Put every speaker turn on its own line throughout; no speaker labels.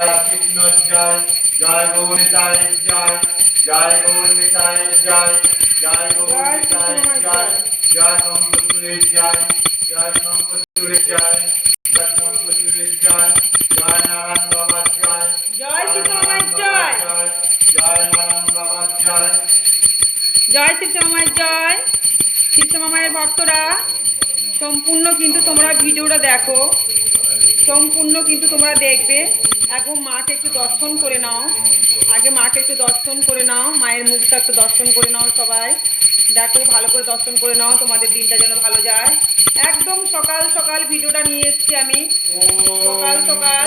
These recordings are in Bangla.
কৃষ্ণ জয় জয় গৌরিতায় জয় জয় গৌরিতায় জয় জয় গৌরিতায় জয় জয় শঙ্করচূড়ের জয় জয় শঙ্করচূড়ের জয় জয় শঙ্করচূড়ের জয় জয় নারায়ণ বাবার জয়
জয় সীতামায়ের জয়।
জয় নারায়ণ বাবার জয়।
জয় সীতামায়ের জয়। সীতামায়ের ভক্তরা সম্পূর্ণ কিন্তু তোমরা ভিডিওটা দেখো। সম্পূর্ণ কিন্তু তোমরা দেখবে। এখন মাকে একটু দর্শন করে নাও। আগে মাকে একটু দর্শন করে নাও, মায়ের মুখটা একটু দর্শন করে নাও সবাই। দেখো, ভালো করে দর্শন করে নাও, তোমাদের দিনটা যেন ভালো যায়। একদম সকাল সকাল ভিডিওটা নিয়ে এসেছি আমি। সকাল সকাল।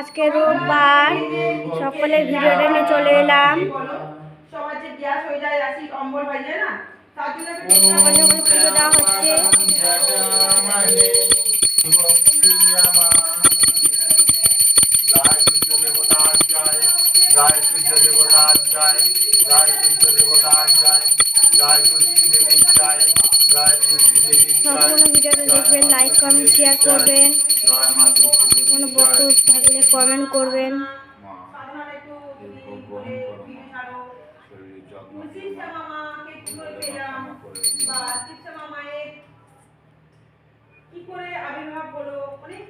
আজকে রোববার, সকলের ভিডিওটা নিয়ে চলে এলাম।
গ্যাস হয়ে যায় অ্যাসিড অম্বল হয়ে যায় না? তার জন্য একটু
সকাল সকাল পুজো দেওয়া হচ্ছে।
জয় সূর্য দেবতার জয় জয় সূর্য দেবতার জয় জয় তুলসী দেবীর জয় জয় তুলসী দেবীর
সম্পূর্ণ ভিডিওটা দেখবেন লাইক কমেন্ট শেয়ার করবেন। কোনো বক্তব্য থাকলে কমেন্ট করবেন।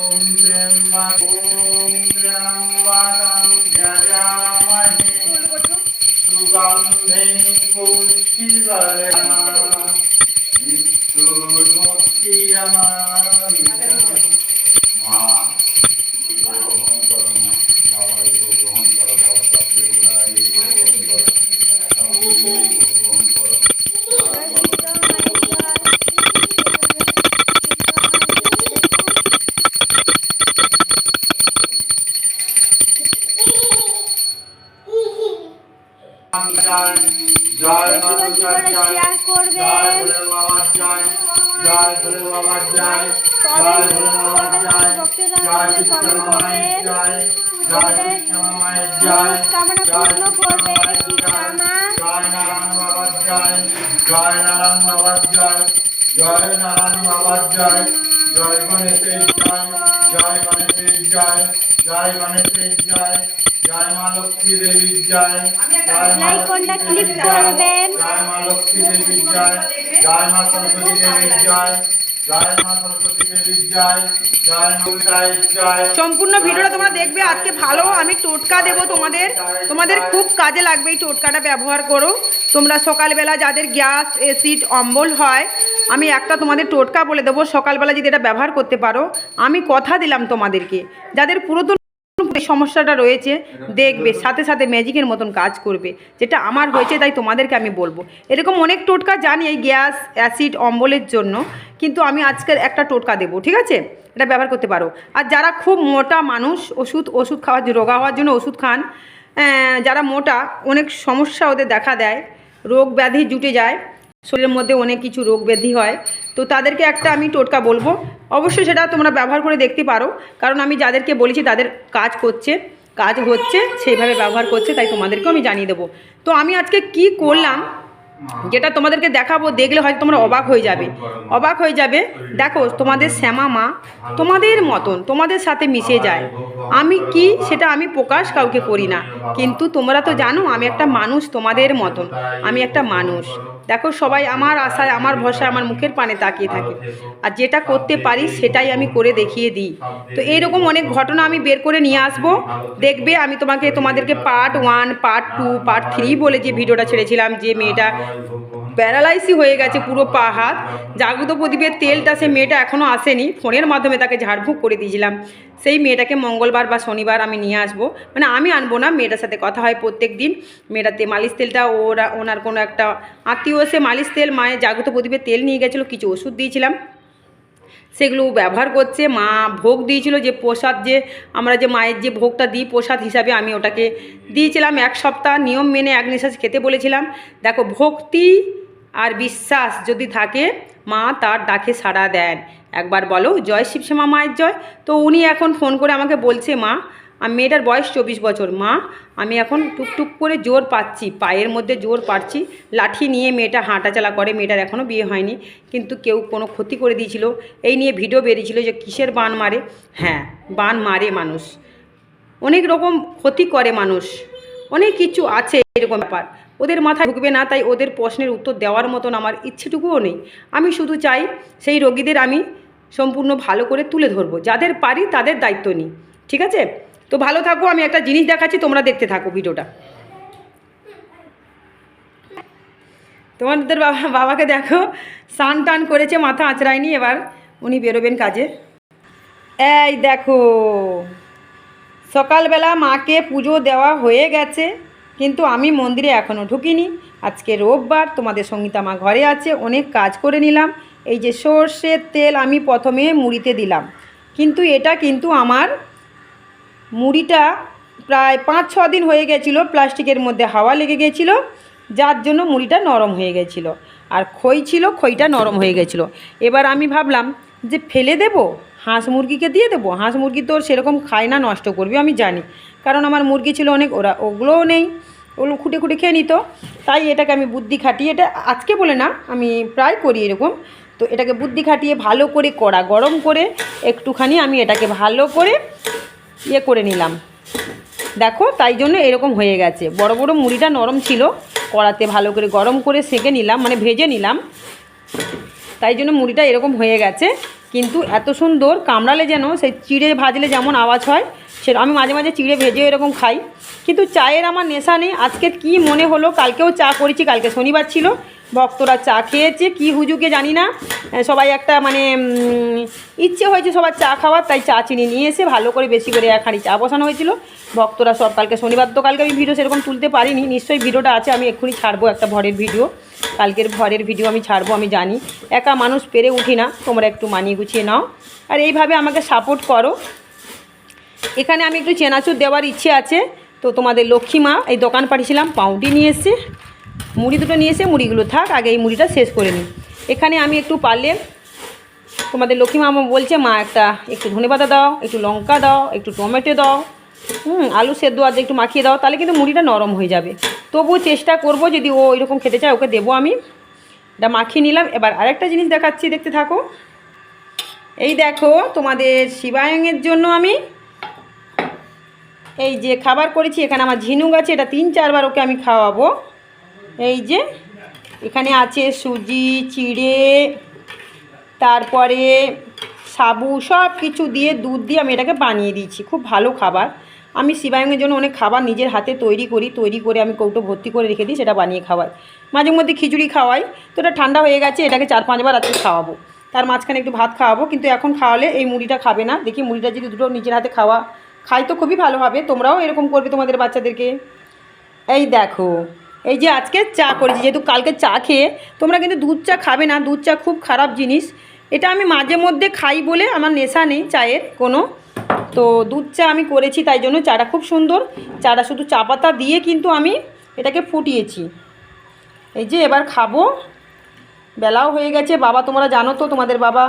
ॐ त्र्यम्बक ॐ त्र्यम्बकं यजामहे सुगन्धिं पुष्टिवर्णा विष्णुर्मुक्तियमामि জয় জয় মা
বেশি বেশি
দুর্গার
করে
জয়। জয় ভোলে বাবার জয় জয় ভোলে বাবার জয় জয় ভোলে বাবার জয় জয় কৃষ্ণ মায়ের জয় জয় কৃষ্ণ মায়ের জয় জয় কৃষ্ণ মায়ের জয়। জয় নারায়ণ বাবার জয় জয় নারায়ণ বাবার জয় জয় নারায়ণ বাবার জয় জয় গণেশের জয় জয় গণেশের জয় জয় গণেশের জয় জয় মা লক্ষ্মী দেবীর জয়। জয় মা
লাইকনটা ক্লিক করবেন।
জয় মা লক্ষ্মী দেবীর জয়। জয় মা সরস্বতী দেবীর জয়।
সম্পূর্ণ ভিডিওটা তোমরা দেখবে আজকে ভালো। আমি টোটকা দেব তোমাদের। তোমাদের খুব কাজে লাগবে এই টোটকাটা ব্যবহার করো। তোমরা সকালবেলা যাদের গ্যাস অ্যাসিড অম্বল হয় আমি একটা তোমাদের টোটকা বলে দেবো। সকালবেলা যদি এটা ব্যবহার করতে পারো আমি কথা দিলাম তোমাদেরকে। যাদের পুরাতন সমস্যাটা রয়েছে দেখবে সাথে সাথে ম্যাজিকের মতন কাজ করবে। যেটা আমার হয়েছে তাই তোমাদেরকে আমি বলব। এরকম অনেক টোটকা জানি এই গ্যাস অ্যাসিড অম্বলের জন্য কিন্তু আমি আজকের একটা টোটকা দেবো ঠিক আছে? এটা ব্যবহার করতে পারো। আর যারা খুব মোটা মানুষ ওষুধ ওষুধ খাওয়ার রোগা হওয়ার জন্য ওষুধ খান যারা মোটা অনেক সমস্যা ওদের দেখা দেয়। রোগ ব্যাধি জুটে যায়। শরীরের মধ্যে অনেক কিছু রোগ ব্যাধি হয়। তো তাদেরকে একটা আমি টোটকা বলব। অবশ্যই সেটা তোমরা ব্যবহার করে দেখতে পারো। কারণ আমি যাদেরকে বলেছি তাদের কাজ করছে, কাজ হচ্ছে, সেইভাবে ব্যবহার করছে, তাই তোমাদেরকেও আমি জানিয়ে দেবো। তো আমি আজকে কি করলাম, যেটা তোমাদেরকে দেখাবো, দেখলে হয়তো তোমরা অবাক হয়ে যাবে। অবাক হয়ে যাবে, দেখো, তোমাদের শ্যামা মা তোমাদের মতন, তোমাদের সাথে মিশে যায়। আমি কি, সেটা আমি প্রকাশ কাউকে করি না। কিন্তু তোমরা তো জানো, আমি একটা মানুষ তোমাদের মতন। আমি একটা মানুষ। দেখো, সবাই আমার আশায়, আমার ভরসায়, আমার মুখের পানে তাকিয়ে থাকে। আর যেটা করতে পারি, সেটাই আমি করে দেখিয়ে দিই। তো এইরকম অনেক ঘটনা আমি বের করে নিয়ে আসব। দেখবে, আমি তোমাকে, তোমাদেরকে part one part two part three বলে যে ভিডিওটা ছেড়েছিলাম, যে মেয়েটা প্যারালাইসি হয়ে গেছে পুরো পা হাত। জাগ্রত প্রদীপের তেলটা সে মেয়েটা এখনও আসেনি। ফোনের মাধ্যমে তাকে ঝাড়ফুঁক করে দিয়েছিলাম। সেই মেয়েটাকে মঙ্গলবার বা শনিবার আমি নিয়ে আসব। মানে আমি আনব না, মেয়েটার সাথে কথা হয় প্রত্যেক দিন। মেয়েটাতে মালিশ তেলটা ওরা, ওনার কোনো একটা আত্মীয় এসে মালিশ তেল, মায়ের জাগ্রত প্রদীপের তেল নিয়ে গেছিল, কিছু ওষুধ দিয়েছিলাম। সেগুলো ব্যবহার করছে, মা ভোগ দিয়েছিল যে প্রসাদ যে, আমরা যে মায়ের যে ভোগটা দিই প্রসাদ হিসাবে আমি ওটাকে দিয়েছিলাম এক সপ্তাহ। নিয়ম মেনে এক নিঃশ্বাস খেতে বলেছিলাম। দেখো, ভক্তি আর বিশ্বাস যদি থাকে, মা তার ডাকে সাড়া দেন। একবার বলো, জয় শিবশ্যামা মায়ের জয়। তো উনি এখন ফোন করে আমাকে বলছে, মা, আমি মেয়েটার বয়স চব্বিশ বছর। মা, আমি এখন টুকটুক করে জোর পাচ্ছি, পায়ের মধ্যে জোর পাচ্ছি। লাঠি নিয়ে মেয়েটা হাঁটাচালা করে, মেয়েটার এখনও বিয়ে হয়নি। কিন্তু কেউ কোনো ক্ষতি করে দিয়েছিল। এই নিয়ে ভিডিও বেরিয়েছিল যে কিসের বান মারে? হ্যাঁ বান মারে মানুষ। অনেক রকম ক্ষতি করে মানুষ। অনেক কিছু আছে এরকম ব্যাপার। ওদের মাথায় ঢুকবে না, তাই ওদের প্রশ্নের উত্তর দেওয়ার মতন আমার ইচ্ছেটুকুও নেই। আমি শুধু চাই সেই রোগীদের আমি সম্পূর্ণ ভালো করে তুলে ধরবো। যাদের পারি তাদের দায়িত্ব নিই, ঠিক আছে? তো ভালো থাকো, আমি একটা জিনিস দেখাচ্ছি, তোমরা দেখতে থাকো ভিডিওটা। তোমাদের বাবা, বাবাকে দেখো, স্নান টান করেছে, মাথা আঁচড়ায়নি, এবার উনি বেরোবেন কাজে। এই দেখো, সকালবেলা মাকে পুজো দেওয়া হয়ে গেছে। কিন্তু আমি মন্দিরে এখনও ঢুকিনি। আজকে রোববার তোমাদের সঙ্গীতা মা ঘরে আছে, অনেক কাজ করে নিলাম। এই যে সর্ষের তেল আমি প্রথমে মুড়িতে দিলাম। কিন্তু এটা কিন্তু আমার মুড়িটা প্রায় পাঁচ, ছ দিন হয়ে গেছিল, প্লাস্টিকের মধ্যে হাওয়া লেগে গেছিল, যার জন্য মুড়িটা নরম হয়ে গেছিল। আর খই ছিল, খইটা নরম হয়ে গেছিল। এবার আমি ভাবলাম যে ফেলে দেব? হাঁস মুরগিকে দিয়ে দেবো? হাঁস মুরগি তো সেরকম খায় না, নষ্ট করবে, আমি জানি। কারণ আমার মুরগি ছিল অনেক, ওরা ওগুলোও নেই। ওগুলো খুঁটে খুঁটে খেয়ে নিত। তাই এটাকে আমি বুদ্ধি খাটিয়ে, এটা আজকে বলে না, আমি প্রায় করি এরকম। তো এটাকে বুদ্ধি খাটিয়ে ভালো করে কড়া গরম করে একটুখানি আমি এটাকে ভালো করে ইয়ে করে নিলাম। দেখো, তাই জন্য এরকম হয়ে গেছে। বড় বড় মুড়িটা নরম ছিল, কড়াতে ভালো করে গরম করে সেঁকে নিলাম মানে ভেজে নিলাম। তাই জন্য মুড়িটা এরকম হয়ে গেছে। কিন্তু এত সুন্দর কামড়ালে যেন, সেই চিড়ে ভাজলে যেমন আওয়াজ হয় সে আমি মাঝে মাঝে চিড়ে ভেজে এরকম খাই। কিন্তু চায়ের আমার নেশা নেই। আজকে কি মনে হলো? কালকেও চা করেছি, কালকে শনিবার ছিল। ভক্তরা চা খেয়েছে, কি হুজুকে জানি না। সবাই একটা মানে ইচ্ছে হয়েছে সবার চা খাওয়ার, তাই চা চিনি নিয়ে এসে ভালো করে বেশি করে এক হাঁড়ি চা বসানো হয়েছিল। ভক্তরা সব, কালকে শনিবার তো কালকে আমি ভিডিও সেরকম তুলতে পারিনি। নিশ্চয়ই ভিডিওটা আছে, আমি এক্ষুনি ছাড়বো একটা ভরের ভিডিও। কালকের ভরের ভিডিও আমি ছাড়বো, আমি জানি। একা মানুষ পেরে উঠি না। তোমরা একটু মানিয়ে গুছিয়ে নাও। আর এইভাবে আমাকে সাপোর্ট করো। এখানে আমি একটু চেনাচুর দেওয়ার ইচ্ছে আছে। তো তোমাদের লক্ষ্মী মা, এই দোকান পাঠিয়েছিলাম পাউডি নিয়ে এসছে, মুড়ি দুটো নিয়ে এসে মুড়িগুলো থাক, আগে এই মুড়িটা শেষ করে নিই। এখানে আমি একটু পারলে তোমাদের লক্ষ্মী মা বলছে, মা, একটা একটু ধনেপাতা দাও, একটু লঙ্কা দাও, একটু টমেটো দাও, হুম, আলু সেদ্ধ আর একটু মাখিয়ে দাও, তাহলে কিন্তু মুড়িটা নরম হয়ে যাবে। তবুও চেষ্টা করব, যদি ও এরকম খেতে চায়, ওকে দেবো আমি। এটা মাখিয়ে নিলাম। এবার আরেকটা জিনিস দেখাচ্ছি, দেখতে থাকো। এই দেখো, তোমাদের শিবায়নের জন্য আমি এই যে খাবার করেছি, এখানে আমার ঝিনুক আছে, এটা তিন চারবার ওকে আমি খাওয়াবো। এই যে, এখানে আছে সুজি, চিড়ে, তারপরে সাবু, সব কিছু দিয়ে দুধ দিয়ে আমি এটাকে বানিয়ে দিয়েছি, খুব ভালো খাবার। আমি শিবায়নের জন্য অনেক খাবার নিজের হাতে তৈরি করি, তৈরি করে আমি কৌটো ভর্তি করে রেখে দিই, সেটা বানিয়ে খাওয়াই। মাঝে মধ্যে খিচুড়ি খাওয়াই, তো এটা ঠান্ডা হয়ে গেছে, এটাকে চার পাঁচবার আজকে খাওয়াবো। তার মাঝখানে একটু ভাত খাওয়াবো, কিন্তু এখন খাওয়ালে এই মুড়িটা খাবে না। দেখি মুড়িটা যদি দুটো নিজের হাতে খাওয়া খাই তো খুবই ভালো হবে, তোমরাও এরকম করবে তোমাদের বাচ্চাদেরকে। এই দেখো, এই যে আজকে চা করেছি, যেহেতু কালকে চা খেয়ে তোমরা কিন্তু দুধ চা খাবে না, দুধ চা খুব খারাপ জিনিস। এটা আমি মাঝে মধ্যে খাই বলে আমার নেশা নেই চায়ের কোনো। তো দুধ চা আমি করেছি, তাই জন্য চাটা খুব সুন্দর। চাটা শুধু চা পাতা দিয়ে কিন্তু আমি এটাকে ফুটিয়েছি। এই যে এবার খাব। বেলাও হয়ে গেছে, বাবা তোমরা জানো তো, তোমাদের বাবা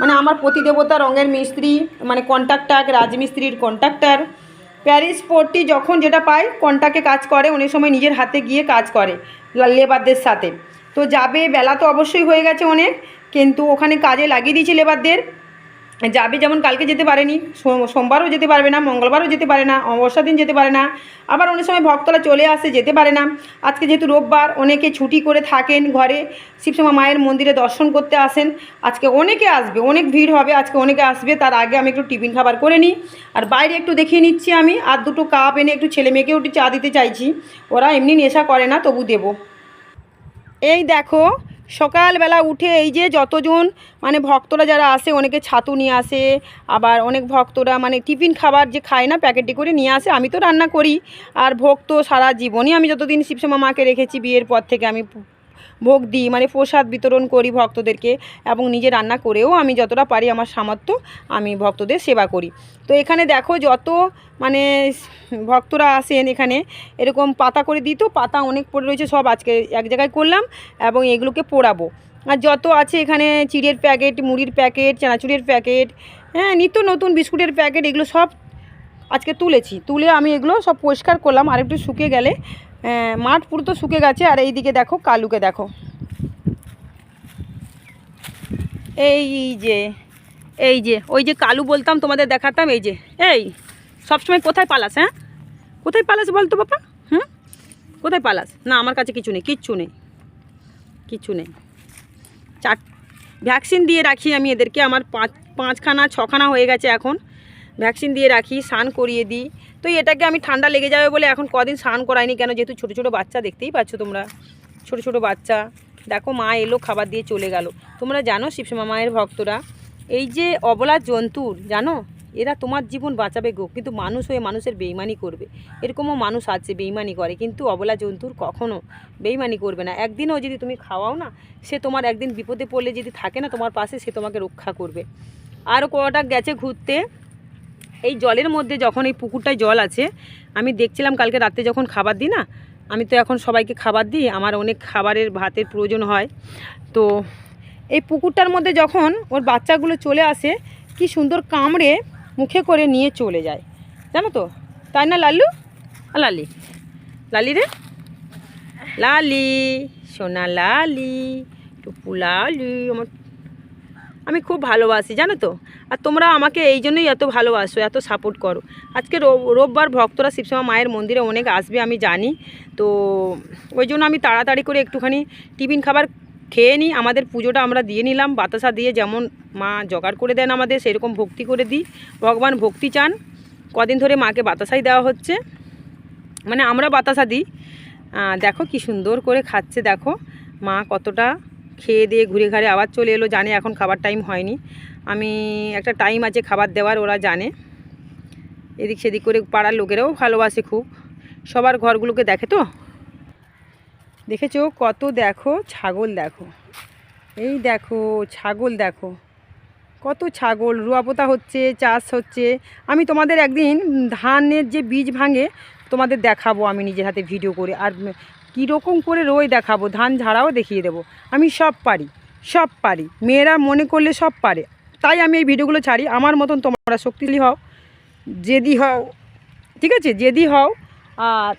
মানে আমার প্রতিদেবতা রঙের মিস্ত্রি মানে কন্ট্রাক্টার রাজমিস্ত্রির কন্ট্রাক্টার প্যারিস পোর্টটি যখন যেটা পায় কন্ট্রাক্টে কাজ করে, অনেক সময় নিজের হাতে গিয়ে কাজ করে লেবারদের সাথে। তো যাবে, বেলা তো অবশ্যই হয়ে গেছে অনেক, কিন্তু ওখানে কাজে লাগিয়ে দিয়েছে লেবারদের যাবে যেমন কালকে যেতে পারেনি সোমবারও যেতে পারবে না, মঙ্গলবারও যেতে পারে না অমাবস্যা দিন যেতে পারে না, আবার অনেক সময় ভক্তরা চলে আসে যেতে পারে না। আজকে যেহেতু রোববার, অনেকে ছুটি করে থাকেন ঘরে, শিবসমা মায়ের মন্দিরে দর্শন করতে আসেন। আজকে অনেকে আসবে, অনেক ভিড় হবে, আজকে অনেকে আসবে, তার আগে আমি একটু টিফিন খাবার করে নিই। আর বাইরে একটু দেখিয়ে নিচ্ছি আমি, আর দুটো কাপ এনে একটু ছেলে মেয়েকেও একটু চা দিতে চাইছি। ওরা এমনি নেশা করে না, তবু দেবো। এই দেখো সকালবেলা উঠে এই যে যতজন মানে ভক্তরা যারা আসে, অনেকে ছাতু নিয়ে আসে, আবার অনেক ভক্তরা মানে টিফিন খাবার যে খায় না, প্যাকেটে করে নিয়ে আসে, আমি তো রান্না করি। আর ভক্ত সারা জীবনই আমি যতদিন শিবসমা মাকে রেখেছি বিয়ের পর থেকে আমি ভোগ দিই মানে প্রসাদ বিতরণ করি ভক্তদেরকে এবং নিজে রান্না করেও আমি যতটা পারি আমার সামর্থ্য আমি ভক্তদের সেবা করি। তো এখানে দেখো যত মানে ভক্তরা আসেন এখানে, এরকম পাতা করে দিত পাতা অনেক পড়ে রয়েছে, সব আজকে এক জায়গায় করলাম এবং এগুলোকে পোড়াবো। আর যত আছে এখানে চিড়ের প্যাকেট, মুড়ির প্যাকেট, চানাচুরের প্যাকেট হ্যাঁ নিত্য নতুন বিস্কুটের প্যাকেট, এগুলো সব আজকে তুলেছি। তুলে আমি এগুলো সব পরিষ্কার করলাম, আর একটু শুকিয়ে গেলে মাঠ পুরো তো শুকে গেছে, আর এইদিকে দেখো, কালুকে দেখো। এই যে এই যে, ওই যে কালু বলতাম, তোমাদের দেখাতাম, এই যে, এই, সবসময় কোথায় পালাস হ্যাঁ? কোথায় পালাস বলতো বাবা হুম? কোথায় পালাস? না, আমার কাছে কিছু নেই, কিচ্ছু নেই কিচ্ছু নেই। চার, ভ্যাকসিন দিয়ে রাখি আমি এদেরকে, আমার পাঁচ, পাঁচখানা, ছখানা হয়ে গেছে এখন। ভ্যাকসিন দিয়ে রাখি, স্নান করিয়ে দিই তো এটাকে আমি ঠান্ডা লেগে যাবে বলে এখন কদিন স্নান করাইনি কেন? যেহেতু ছোটো ছোটো বাচ্চা দেখতেই পাচ্ছ তোমরা। ছোটো ছোটো বাচ্চা। দেখো মা এলো, খাবার দিয়ে চলে গেল। তোমরা জানো শিবসমা মায়ের ভক্তরা, এই যে অবলা জন্তুর, জানো? এরা তোমার জীবন বাঁচাবে গো। কিন্তু মানুষ হয়ে মানুষের বেইমানি করবে। এরকমও মানুষ আছে, বেইমানি করে। কিন্তু অবলা জন্তুর কখনও বেইমানি করবে না। একদিনও যদি তুমি খাওয়াও না, সে তোমার একদিন বিপদে পড়লে যদি থাকে না তোমার পাশে, সে তোমাকে রক্ষা করবে। আর কটা গেছে ঘুরতে। এই জলের মধ্যে যখন এই পুকুরটায় জল আছে, আমি দেখছিলাম কালকে রাতে যখন খাবার দিই না, আমি তো এখন সবাইকে খাবার দিই, আমার অনেক খাবারের ভাতের প্রয়োজন হয়। তো এই পুকুরটার মধ্যে যখন ওর বাচ্চাগুলো চলে আসে, কি সুন্দর কামড়ে মুখে করে নিয়ে চলে যায়। জানো তো? তাই না লাল্লু? লালি। লালি রে? লালি, সোনা লালি, টুপু লালি, আমার আমি খুব ভালোবাসি, জানো তো? আর তোমরা আমাকে এই জন্যই এত ভালোবাসো, এত সাপোর্ট করো। আজকে রোববার ভক্তরা শিবসমা মায়ের মন্দিরে অনেক আসবে, আমি জানি। তো ওই জন্য আমি তাড়াতাড়ি করে একটুখানি টিফিন খাবার খেয়ে নিই। আমাদের পুজোটা আমরা দিয়ে নিলাম, বাতাসা দিয়ে যেমন মা জোগাড় করে দেন আমাদের, সেরকম ভক্তি করে দিই। ভগবান ভক্তি চান। কদিন ধরে মাকে বাতাসাই দেওয়া হচ্ছে। মানে আমরা বাতাসা দিই। দেখো কি সুন্দর করে খাচ্ছে, দেখো। মা কতটা খেয়ে দিয়ে ঘুরে ঘাড়ে আবার চলে এলো, জানে এখন খাবার টাইম হয়নি। আমি একটা টাইম আছে খাবার দেওয়ার, ওরা জানে। এদিক সেদিক করে পাড়ার লোকেরাও ভালোবাসে খুব। সবার ঘরগুলোকে দেখে তো? দেখেছ? কত দেখো? ছাগল দেখো। এই দেখো, ছাগল দেখো। কত ছাগল, রুয়াপোতা হচ্ছে, চাষ হচ্ছে। আমি তোমাদের একদিন ধানের যে বীজ ভাঙে, তোমাদের দেখাবো আমি নিজের হাতে ভিডিও করে। আর কীরকম করে রোয় দেখাবো? ধান ঝাড়াও দেখিয়ে দেবো। আমি সব পারি সব পারি। মেয়েরা মনে করলে সব পারে। তাই আমি এই ভিডিওগুলো ছাড়ি। আমার মতন তোমরা শক্তিশালী হও, জেদি হও, ঠিক আছে? জেদি হও। আর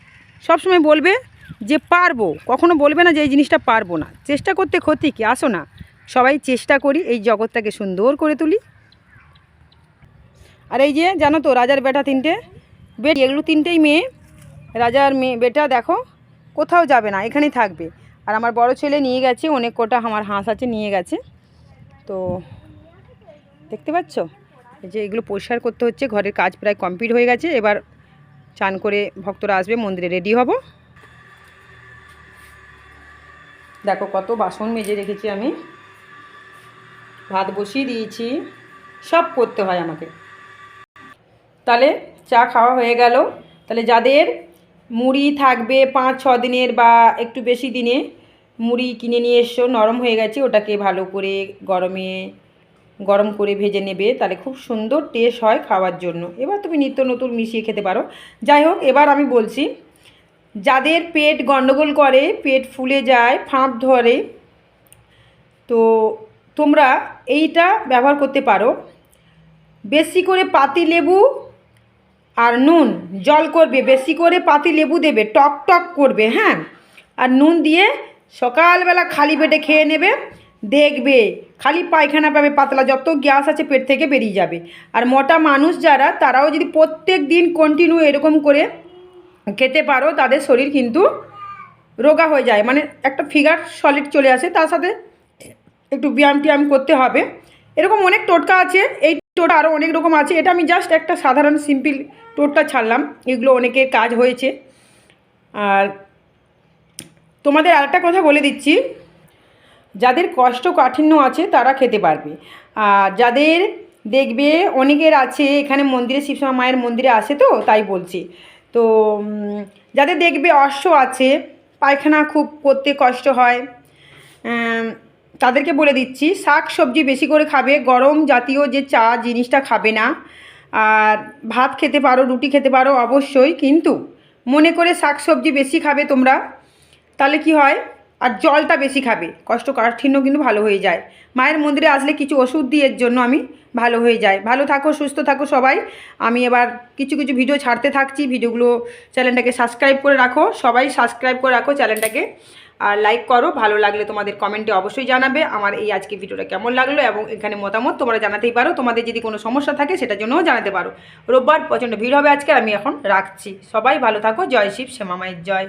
সবসময় বলবে যে পারব। কখনো বলবে না যে এই জিনিসটা পারব না। চেষ্টা করতে ক্ষতি কি? আসো না। সবাই চেষ্টা করি এই জগৎটাকে সুন্দর করে তুলি। আর এই যে, জানো তো, রাজার বেটা তিনটে। বেটি, এগুলো তিনটেই মেয়ে। রাজার মেয়ে, বেটা, দেখো। কোথাও যাবে না, এখানেই থাকবে। আর আমার বড় ছেলে নিয়ে গেছে, অনেক কটা আমার হাঁস আছে নিয়ে গেছে। তো দেখতে পাচ্ছ? এই যে এগুলো পরিষ্কার করতে হচ্ছে, ঘরের কাজ প্রায় কমপ্লিট হয়ে গেছে, এবার চান করে ভক্তরা আসবে, মন্দিরে রেডি হব। দেখো কত বাসন মেজে রেখেছি আমি। ভাত বসিয়ে দিয়েছি, সব করতে হয় আমাকে। তাহলে চা খাওয়া হয়ে গেল। তাহলে যাদের মুড়ি থাকবে পাঁচ, ছ দিনের বা একটু বেশি দিনে। মুড়ি কিনে নিয়ে এসো, নরম হয়ে গেছে, ওটাকে ভালো করে গরমে, গরম করে ভেজে নেবে। তাহলে খুব সুন্দর টেস্ট হয় খাওয়ার জন্য। এবার তুমি নিত্য নতুন মিশিয়ে খেতে পারো। যাই হোক, এবার আমি বলছি, যাদের পেট গণ্ডগোল করে, পেট ফুলে যায়, ফাঁপ ধরে, তো তোমরা এইটা ব্যবহার করতে পারো। বেশি করে পাতি লেবু আর নুন, জল করবে, বেশি করে পাতি লেবু দেবে, টক টক করবে হ্যাঁ? আর নুন দিয়ে সকালবেলা খালি পেটে খেয়ে নেবে, দেখবে, খালি পায়খানা পাবে পাতলা, যত গ্যাস আছে পেট থেকে বেরিয়ে যাবে। আর মোটা মানুষ যারা, তারাও যদি প্রত্যেক দিন কন্টিনিউ এরকম করে খেতে পারো, তাদের শরীর কিন্তু রোগা হয়ে যায়। মানে একটা ফিগার সলিড চলে আসে, তার সাথে একটু ব্যায়াম ট্যায়াম করতে হবে। এরকম অনেক টোটকা আছে, এই টোটকা আরও অনেক রকম আছে। এটা আমি জাস্ট একটা সাধারণ সিম্পল টোটকা ছাড়লাম। এগুলো অনেকের কাজ হয়েছে। আর তোমাদের আরেকটা কথা বলে দিচ্ছি। যাদের কষ্ট কাঠিন্য আছে, তারা খেতে পারবে। আর যাদের দেখবে অনেকের আছে, এখানে মন্দিরে শিবসমা মায়ের মন্দিরে আসে তো, তাই বলছি। তো যাদের দেখবে অশ্ব আছে, পায়খানা খুব করতে কষ্ট হয় তাদেরকে বলে দিচ্ছি, শাক সবজি বেশি করে খাবে, গরম জাতীয় যে চা জিনিসটা খাবে না, আর ভাত খেতে পারো, রুটি খেতে পারো অবশ্যই, কিন্তু মনে করে শাক সবজি বেশি খাবে তোমরা, তাহলে কি হয়? আর জলটা বেশি খাবে কষ্ট কাঠিন্য কিন্তু ভালো হয়ে যায়। মায়ের মন্দিরে আসলে কিছু ওষুধ দিয়ে জন্য আমি ভালো হয়ে যায় ভালো থাকো, সুস্থ থাকো সবাই। আমি এবার কিছু কিছু ভিডিও ছাড়তে থাকছি। ভিডিওগুলো চ্যানেলটাকে সাবস্ক্রাইব করে রাখো। সবাই সাবস্ক্রাইব করে রাখো চ্যানেলটাকে। আর লাইক করো, ভালো লাগলে তোমাদের কমেন্টে অবশ্যই জানাবে আমার এই আজকে ভিডিওটা কেমন লাগল এবং এখানে মতামত তোমরা জানাতেই পারো। তোমাদের যদি কোনো সমস্যা থাকে সেটার জন্যও জানাতে পারো। রোববার প্রচণ্ড ভিড় হবে আজকে, আমি এখন রাখছি। সবাই ভালো থাকো, জয় শিব শ্যামা মায়ের জয়।